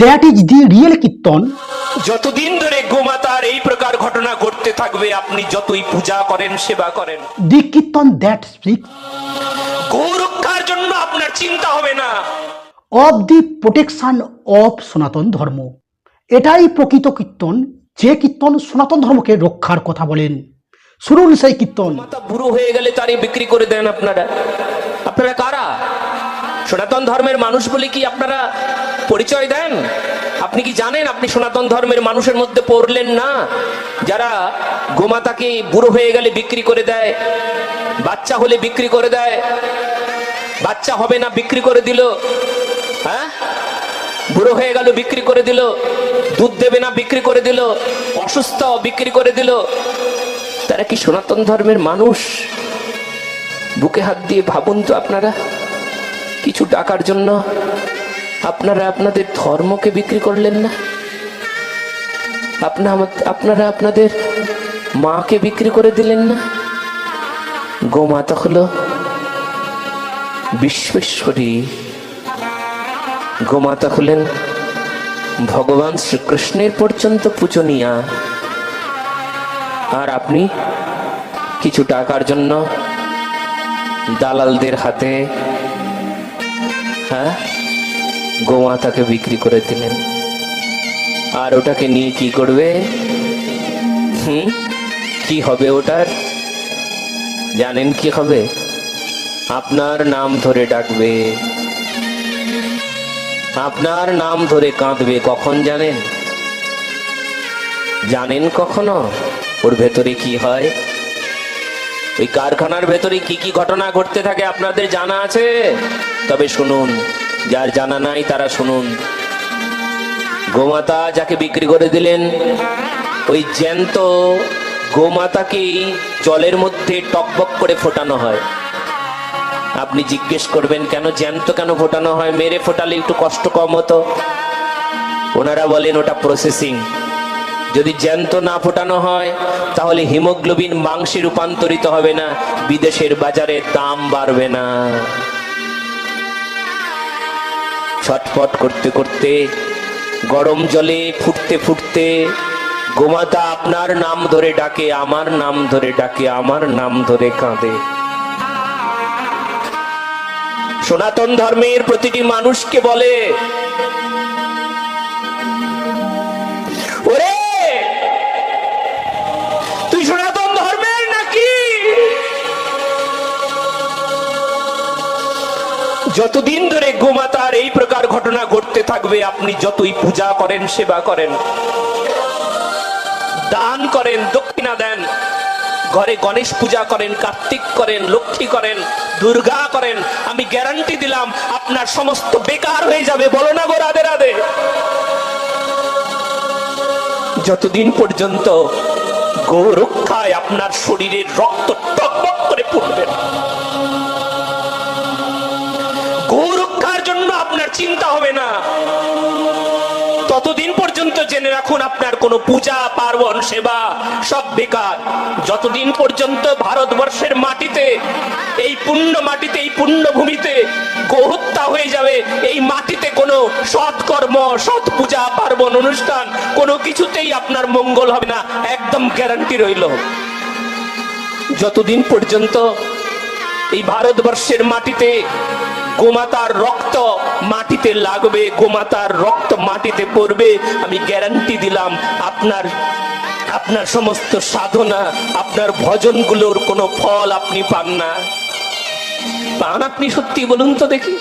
That is the real kirtan যতদিন ধরে গোমাতার এই প্রকার ঘটনা ঘটতে থাকবে আপনি যতই পূজা করেন সেবা করেন। দি কীর্তন দ্যাট স্পিক্স গৌ রক্ষার জন্য আপনার চিন্তা হবে না। অফ দি প্রোটেকশন অফ সনাতন ধর্ম। এটাই প্রকৃত কীর্তন যে কীর্তন সনাতন ধর্মকে রক্ষার কথা বলেন। শুনুন সেই কীর্তন বুড়ো হয়ে গেলে তারই বিক্রি করে দেন আপনারা। আপনারা কারা? সনাতন ধর্মের মানুষ বলে কি আপনারা পরিচয় দেন? আপনি কি জানেন আপনি সনাতন ধর্মের মানুষের মধ্যে পড়লেন না? যারা গোমাতাকে বুড়ো হয়ে গেলে বিক্রি করে দেয়, বাচ্চা হলে বিক্রি করে দেয়, বাচ্চা হবে না বিক্রি করে দিল হ্যাঁ? বুড়ো হয়ে গেল বিক্রি করে দিল, দুধ দেবে না বিক্রি করে দিল অসুস্থ বিক্রি করে দিল। তারা কি সনাতন ধর্মের মানুষ? বুকে হাত দিয়ে ভাবুন তো আপনারা। কিছু টাকার জন্য আপনারা আপনাদের ধর্মকে বিক্রি করলেন না? আপনা আপনারা আপনাদের মাকে বিক্রি করে দিলেন না? গোমাতা হলো বিশ্বেশ্বরী গোমাতা হলেন ভগবান শ্রীকৃষ্ণের পর্যন্ত পূজনীয়া। আর আপনি কিছু টাকার জন্য দালালদের হাতে হ্যাঁ? গোমাতাকে বিক্রি করে দিলেন। আর ওটাকে নিয়ে কি করবে? হুম? কি হবে ওটার? জানেন কি হবে? আপনার নাম ধরে ডাকবে। আপনার নাম ধরে কাঁদবে, কখন জানেন? জানেন কখনো? ওর ভেতরে কি হয়? ওই কারখানার ভেতরে কি কি ঘটনা ঘটতে থাকে আপনাদের জানা আছে? তবে শুনুন, যার জানা নাই তারা শুনুন। গোমাতা যাকে বিক্রি করে দিলেন, ওই জ্যান্ত গোমাতাকে জলের মধ্যে টকবক করে ফোটানো হয়। আপনি জিজ্ঞেস করবেন, কেন জ্যান্ত কেন ফোটানো হয়? মেরে ফোটালে একটু কষ্ট কম হতো? ওনারা বলেন, ওটা প্রসেসিং যদি জ্যান্ত না ফোটানো হয়, তাহলে হিমোগ্লোবিন মাংসে রূপান্তরিত হবে না, বিদেশের বাজারে দাম বাড়বে না। ছটফট করতে করতে, গরম জলে ফুটতে ফুটতে, গোমাতা আপনার নাম ধরে ডাকে, আমার নাম ধরে ডাকে, আমার নাম ধরে কাঁদে। সনাতন ধর্মের প্রতিটি মানুষকে বলে যতদিন ধরে গোমাতার এই প্রকার ঘটনা ঘটতে থাকবে, আপনি যতই পূজা করেন, সেবা করেন, দান করেন, দক্ষিণা দেন, ঘরে গণেশ পূজা করেন, কার্তিক করেন, লক্ষ্মী করেন, দুর্গা করেন, আমি গ্যারান্টি দিলাম, আপনার সমস্ত বেকার হয়ে যাবে, বলো না গো রাধে রাধে যতদিন পর্যন্ত গো রক্ষায় আপনার শরীরের রক্ত টকবক করে ফুটবে না। জেনে রাখুন আপনার কোনো পূজা, পার্বণ, সেবা, সব বেকার। যতদিন পর্যন্ত ভারতবর্ষের মাটিতে, এই পুণ্য মাটিতে, এই পুণ্য ভূমিতে গোহত্যা হয়ে যাবে, এই মাটিতে কোনো সৎকর্ম, সৎ পূজা, পার্বণ অনুষ্ঠান কোনো কিছুতেই আপনার মঙ্গল হবে না, একদম গ্যারান্টি রইল। যতদিন পর্যন্ত এই ভারতবর্ষের মাটিতে গোমাতার রক্ত মাটিতে লাগবে, গোমাতার রক্ত মাটিতে পড়বে। আমি গ্যারান্টি দিলাম, আপনার আপনার সমস্ত সাধনা, আপনার ভজনগুলোর কোনো ফল আপনি পান না। পান আপনি সত্যি বলুন তো দেখি।